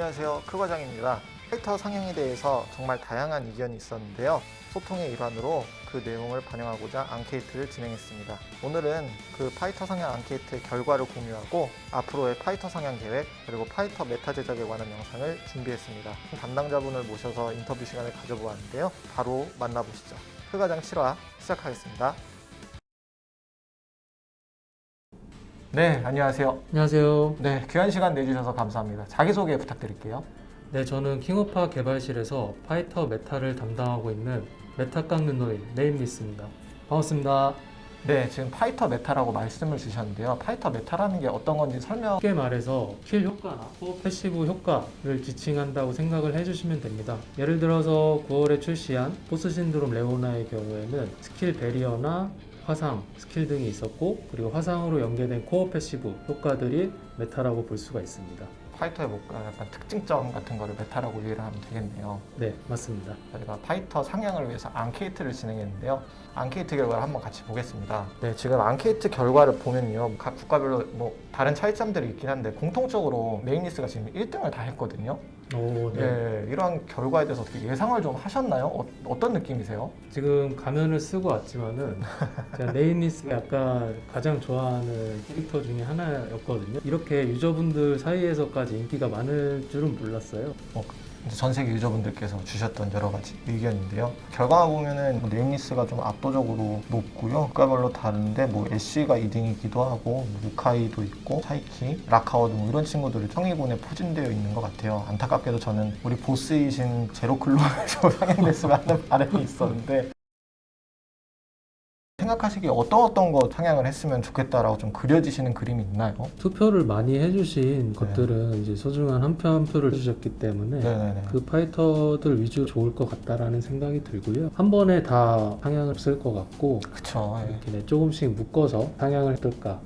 안녕하세요. 크과장입니다. 파이터 상향에 대해서 정말 다양한 의견이 있었는데요. 소통의 일환으로 그 내용을 반영하고자 앙케이트를 진행했습니다. 오늘은 그 파이터 상향 앙케이트의 결과를 공유하고 앞으로의 파이터 상향 계획 그리고 파이터 메타 제작에 관한 영상을 준비했습니다. 담당자분을 모셔서 인터뷰 시간을 가져보았는데요. 바로 만나보시죠. 크과장 7화 시작하겠습니다. 네, 안녕하세요. 안녕하세요. 네, 귀한 시간 내주셔서 감사합니다. 자기소개 부탁드릴게요. 네, 저는 킹오파 개발실에서 파이터 메타를 담당하고 있는 메타 깎는 노인 네임리스입니다. 반갑습니다. 네, 지금 파이터 메타라고 말씀을 주셨는데요. 파이터 메타라는 게 어떤 건지 설명. 쉽게 말해서 킬 효과나 코어 패시브 효과를 지칭한다고 생각을 해주시면 됩니다. 예를 들어서 9월에 출시한 보스 신드롬 레오나의 경우에는 스킬 베리어나 화상, 스킬 등이 있었고 그리고 화상으로 연계된 코어 패시브 효과들이 메타라고 볼 수가 있습니다. 파이터의 뭔가 약간 특징점 같은 거를 메타라고 이해를 하면 되겠네요. 네, 맞습니다. 저희가 파이터 상향을 위해서 앙케이트를 진행했는데요. 앙케이트 결과를 한번 같이 보겠습니다. 네, 지금 앙케이트 결과를 보면요. 각 국가별로 뭐 다른 차이점들이 있긴 한데 공통적으로 메인리스가 지금 1등을 다 했거든요. 오, 네. 네, 이러한 결과에 대해서 어떻게 예상을 좀 하셨나요? 어, 어떤 느낌이세요? 지금 가면을 쓰고 왔지만은 제가 네임리스가 약간 가장 좋아하는 캐릭터 중에 하나였거든요. 이렇게 유저분들 사이에서까지 인기가 많을 줄은 몰랐어요. 이제 전 세계 유저분들께서 주셨던 여러 가지 의견인데요. 결과 보면은 뭐 네임리스가 좀 압도적으로 높고요. 국가별로 다른데 뭐 애쉬가 2등이기도 하고 뭐 우카이도 있고 사이키, 라카오드 뭐 이런 친구들이 청이군에 포진되어 있는 것 같아요. 안타깝게도 저는 우리 보스이신 제로클로에서 상향됐으면 하는 바람이 있었는데 생각하시기에 어떤 어떤 거 상향을 했으면 좋겠다라고 좀 그려지시는 그림이 있나요? 투표를 많이 해주신 네. 것들은 이제 소중한 한 표 한 표를 주셨기 때문에 네네네. 그 파이터들 위주 좋을 것 같다라는 생각이 들고요. 한 번에 다 상향을 쓸 것 같고 그쵸. 예. 이렇게 네, 조금씩 묶어서 상향을 할까라는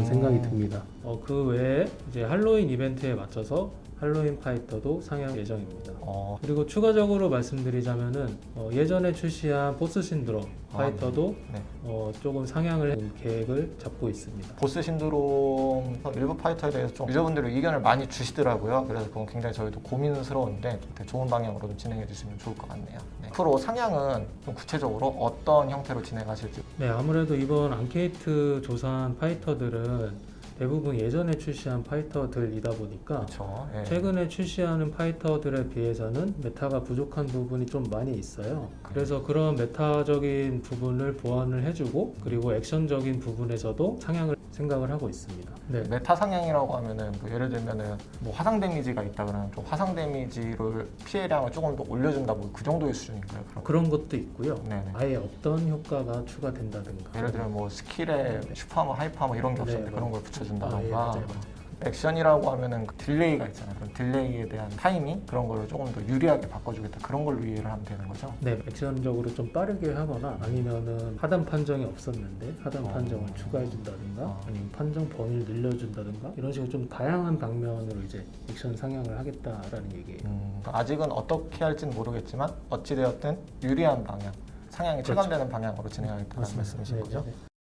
음. 생각이 듭니다. 어, 그 외에 이제 할로윈 이벤트에 맞춰서 할로윈 파이터도 상향 예정입니다. 어, 그리고 추가적으로 말씀드리자면은 어, 예전에 출시한 보스 신드롬 아, 파이터도 네. 어, 조금 상향을 할 계획을 잡고 있습니다. 보스 신드롬 일부 파이터에 대해서 좀 유저분들이 의견을 많이 주시더라고요. 그래서 그건 굉장히 저희도 고민스러운데 되게 좋은 방향으로 좀 진행해 주시면 좋을 것 같네요. 네. 앞으로 상향은 좀 구체적으로 어떤 형태로 진행하실지 네, 아무래도 이번 앙케이트 조사한 파이터들은 대부분 예전에 출시한 파이터들이다 보니까 그렇죠. 예. 최근에 출시하는 파이터들에 비해서는 메타가 부족한 부분이 좀 많이 있어요. 그래서 그런 메타적인 부분을 보완을 해주고 그리고 액션적인 부분에서도 상향을 생각을 하고 있습니다. 네. 메타 상향이라고 하면은 뭐 예를 들면은 뭐 화상 데미지가 있다 그러면 좀 화상 데미지를 피해량을 조금 더 올려준다 뭐 그 정도의 수준인가요? 그럼? 그런 것도 있고요. 네네. 아예 없던 효과가 추가된다든가. 예를 들면 뭐 스킬에 슈퍼하머, 하이퍼하머 이런 게 네, 없었는데 그런 맞아요. 걸 붙여준 다던가 아, 예, 맞아요, 맞아요. 액션이라고 하면은 그 딜레이가 있잖아요. 그럼 딜레이에 대한 타이밍 그런 거를 조금 더 유리하게 바꿔주겠다 그런 걸로 이해를 하면 되는 거죠. 네, 액션적으로 좀 빠르게 하거나 아니면은 하단 판정이 없었는데 하단 어. 판정을 추가해준다든가 어. 아니면 판정 범위를 늘려준다든가 이런 식으로 좀 다양한 방면으로 이제 액션 상향을 하겠다라는 얘기예요. 음, 아직은 어떻게 할지는 모르겠지만 어찌되었든 유리한 방향, 상향이 그렇죠. 체감되는 방향으로 진행하겠다는 말씀이신 네, 거죠? 네, 네.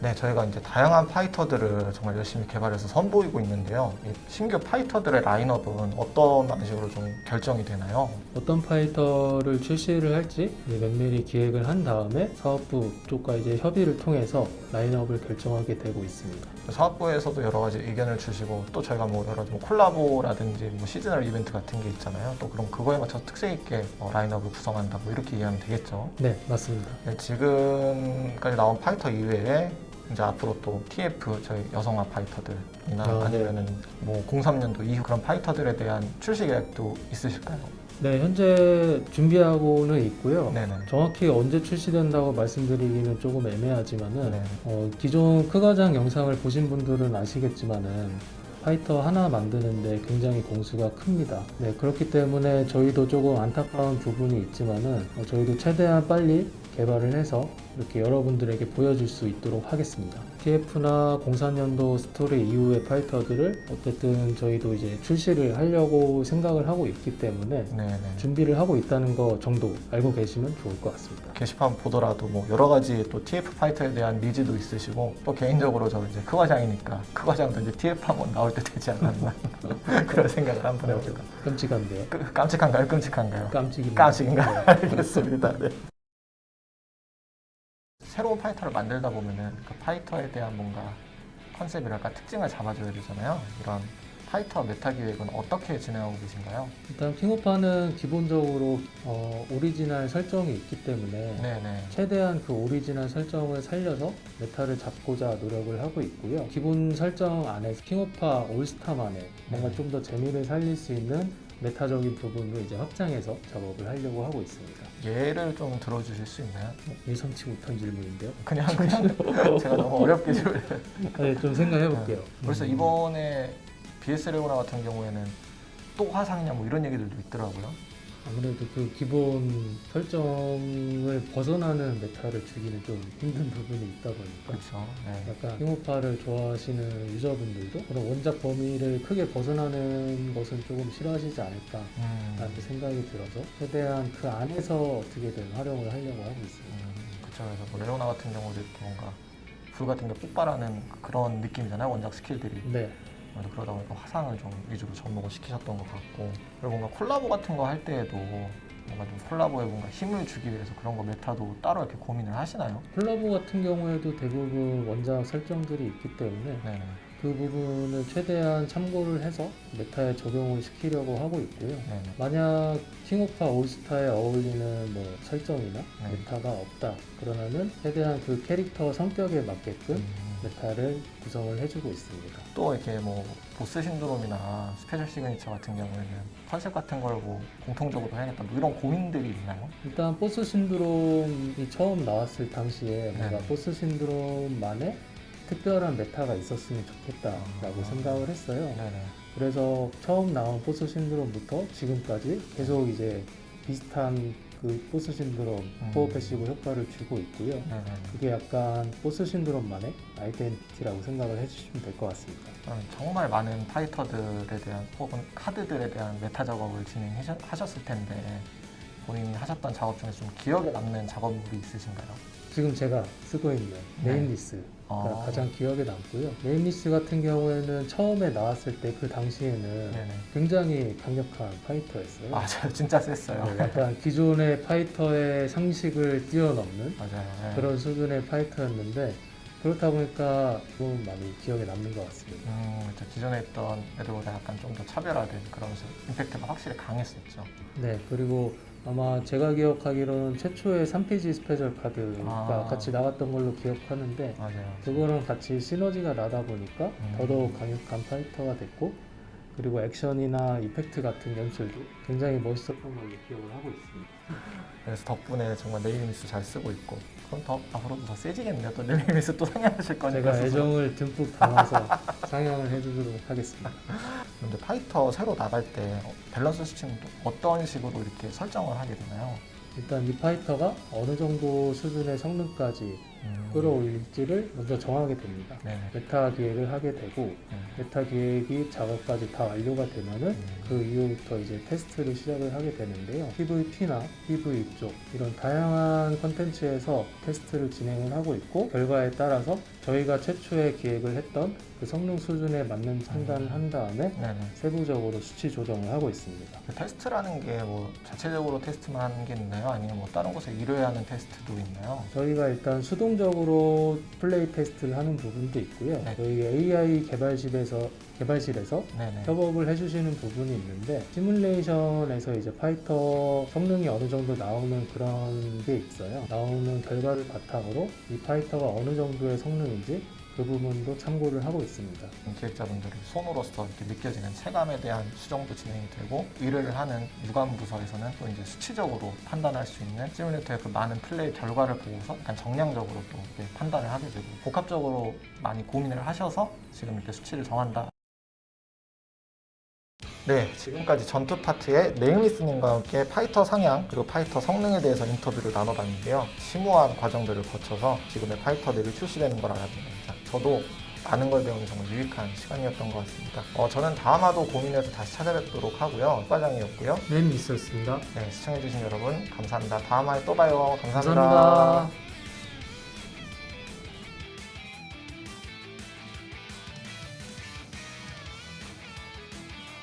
네, 저희가 이제 다양한 파이터들을 정말 열심히 개발해서 선보이고 있는데요. 이 신규 파이터들의 라인업은 어떤 방식으로 좀 결정이 되나요? 어떤 파이터를 출시를 할지 이제 면밀히 기획을 한 다음에 사업부 쪽과 이제 협의를 통해서 라인업을 결정하게 되고 있습니다. 사업부에서도 여러 가지 의견을 주시고 또 저희가 뭐 여러 뭐 콜라보라든지 뭐 시즈널 이벤트 같은 게 있잖아요. 또 그럼 그거에 맞춰서 특색 있게 어, 라인업을 구성한다 뭐 이렇게 이해하면 되겠죠. 네, 맞습니다. 네, 지금까지 나온 파이터 이외에 이제 앞으로 또 TF 저희 여성화 파이터들이나 아, 네. 아니면은 뭐 03년도 이후 그런 파이터들에 대한 출시 계획도 있으실까요? 네, 현재 준비하고는 있고요. 네네. 정확히 언제 출시된다고 말씀드리기는 조금 애매하지만은 네. 어, 기존 크가장 영상을 보신 분들은 아시겠지만은 파이터 하나 만드는데 굉장히 공수가 큽니다. 네, 그렇기 때문에 저희도 조금 안타까운 부분이 있지만은 어, 저희도 최대한 빨리 개발을 해서 이렇게 여러분들에게 보여줄 수 있도록 하겠습니다. TF나 04년도 스토리 이후의 파이터들을 어쨌든 저희도 이제 출시를 하려고 생각을 하고 있기 때문에 네네. 준비를 하고 있다는 거 정도 알고 계시면 좋을 것 같습니다. 게시판 보더라도 뭐 여러 가지 또 TF 파이터에 대한 니즈도 있으시고 또 개인적으로 저는 이제 크과장이니까 크과장도 이제 TF 한번 나올 때 되지 않았나 그런 생각을 한번 해봅니다. 끔찍한데요. 그- 깜찍한가요? 끔찍한가요? 깜찍인가요? 네. 알겠습니다. 네. 새로운 파이터를 만들다 보면은 그 파이터에 대한 뭔가 컨셉이랄까 특징을 잡아줘야 되잖아요. 이런 파이터 메타 기획은 어떻게 진행하고 계신가요? 일단 킹오파는 기본적으로 어, 오리지널 설정이 있기 때문에 네네. 최대한 그 오리지널 설정을 살려서 메타를 잡고자 노력을 하고 있고요. 기본 설정 안에 킹오파 올스타만의 뭔가 네. 좀더 재미를 살릴 수 있는 메타적인 부분을 이제 확장해서 작업을 하려고 하고 있습니다. 예를 좀 들어주실 수 있나요? 어, 예상치 못한 질문인데요. 그냥 그냥 제가 너무 어렵게 질 네, 좀 생각해 볼게요. 그래서 이번에 BS 레오나 같은 경우에는 또 화상이냐 뭐 이런 얘기들도 있더라고요. 아무래도 그 기본 설정을 벗어나는 메타를 주기는 좀 힘든 부분이 있다 보니까 그렇죠. 네. 약간 킹오파를 좋아하시는 유저분들도 그런 원작 범위를 크게 벗어나는 것은 조금 싫어하시지 않을까라는 음, 생각이 들어서 최대한 그 안에서 어떻게든 활용을 하려고 하고 있습니다. 음, 그렇죠. 그래서 뭐 레오나 같은 경우도 뭔가 불 같은 게 폭발하는 그런 느낌이잖아요. 원작 스킬들이. 네, 그래서 그러다 보니까 화상을 좀 위주로 접목을 시키셨던 것 같고 그리고 뭔가 콜라보 같은 거 할 때에도 뭔가 좀 콜라보에 뭔가 힘을 주기 위해서 그런 거 메타도 따로 이렇게 고민을 하시나요? 콜라보 같은 경우에도 대부분 원작 설정들이 있기 때문에 네네. 그 부분을 최대한 참고를 해서 메타에 적용을 시키려고 하고 있고요. 네네. 만약 킹오파 올스타에 어울리는 뭐 설정이나 네. 메타가 없다 그러면은 최대한 그 캐릭터 성격에 맞게끔 음, 메타를 구성을 해주고 있습니다. 또 이렇게 뭐 보스 신드롬이나 스페셜 시그니처 같은 경우에는 컨셉 같은 걸 뭐 공통적으로 해야겠다 뭐 이런 고민들이 있나요? 일단 보스 신드롬이 처음 나왔을 당시에 뭔가 네. 보스 신드롬만의 특별한 메타가 있었으면 좋겠다라고 아. 생각을 했어요. 네네. 그래서 처음 나온 보스 신드롬부터 지금까지 계속 이제 비슷한 그 보스 신드롬 음. 코어 패시브 효과를 주고 있고요. 네네. 그게 약간 보스 신드롬만의 아이덴티티라고 생각을 해주시면 될 것 같습니다. 그럼 정말 많은 파이터들에 대한 혹은 카드들에 대한 메타 작업을 진행하셨을 텐데 본인이 하셨던 작업 중에서 좀 기억에 남는 작업물이 있으신가요? 지금 제가 쓰고 있는 네. 메인리스가 아. 가장 기억에 남고요. 메인리스 같은 경우에는 처음에 나왔을 때 그 당시에는 네네. 굉장히 강력한 파이터였어요. 맞아요. 진짜 셌어요. 네, 약간 기존의 파이터의 상식을 뛰어넘는 맞아요. 네. 그런 수준의 파이터였는데 그렇다 보니까 좀 많이 기억에 남는 것 같습니다. 음, 그렇죠. 기존에 있던 애들보다 약간 좀 더 차별화된 그런 임팩트가 확실히 강했었죠. 네, 그리고 아마 제가 기억하기로는 최초의 3PG 스페셜 카드가 아. 같이 나왔던 걸로 기억하는데 맞아요. 그거랑 같이 시너지가 나다 보니까 음. 더더욱 강력한 파이터가 됐고 그리고 액션이나 이펙트 같은 연출도 굉장히 멋있었던 걸로 기억을 하고 있습니다. 그래서 덕분에 정말 네이미스 잘 쓰고 있고 그럼 더 앞으로도 더 세지겠네요. 또 네이미스 또 상향하실 거니까. 제가 스스로. 애정을 듬뿍 담아서 상향을 해주도록 하겠습니다. 근데 파이터 새로 나갈 때 어, 밸런스 또 어떤 식으로 이렇게 설정을 하게 되나요? 일단 이 파이터가 어느 정도 수준의 성능까지 음. 끌어올릴지를 먼저 정하게 됩니다. 네네. 메타 기획을 하게 되고 네. 메타 기획이 작업까지 다 완료가 되면은 음. 그 이후부터 이제 테스트를 시작을 하게 되는데요. PVP나 PV 쪽 이런 다양한 컨텐츠에서 테스트를 진행을 하고 있고 결과에 따라서 저희가 최초에 기획을 했던 그 성능 수준에 맞는 판단을 한 다음에 네네. 세부적으로 수치 조정을 하고 있습니다. 그 테스트라는 게 뭐 자체적으로 테스트만 하는 게 있나요? 아니면 뭐 다른 곳에 의뢰하는 테스트도 있나요? 저희가 일단 수동 적으로 플레이 테스트를 하는 부분도 있고요. 네. 저희 AI 개발실에서 개발실에서 네네. 협업을 해주시는 부분이 있는데 시뮬레이션에서 이제 파이터 성능이 어느 정도 나오는 그런 게 있어요. 나오는 결과를 바탕으로 이 파이터가 어느 정도의 성능인지 그 부분도 참고를 하고 있습니다. 기획자분들이 손으로서 이렇게 느껴지는 체감에 대한 수정도 진행이 되고 의뢰를 하는 유관 부서에서는 또 이제 수치적으로 판단할 수 있는 시뮬레이터의 그 많은 플레이 결과를 보고서 약간 정량적으로 또 이렇게 판단을 하게 되고 복합적으로 많이 고민을 하셔서 지금 이렇게 수치를 정한다. 네, 지금까지 전투 파트의 네임리스님과 함께 파이터 상향 그리고 파이터 성능에 대해서 인터뷰를 나눠봤는데요. 심오한 과정들을 거쳐서 지금의 파이터들이 출시되는 걸 알아봅니다. 저도 많은 걸 배우는 정말 유익한 시간이었던 것 같습니다. 어, 저는 다음 화도 고민해서 다시 찾아뵙도록 하고요. 과장이었고요. 네, 있었습니다. 네, 시청해주신 여러분 감사합니다. 다음 화에 또 봐요. 감사합니다. 감사합니다.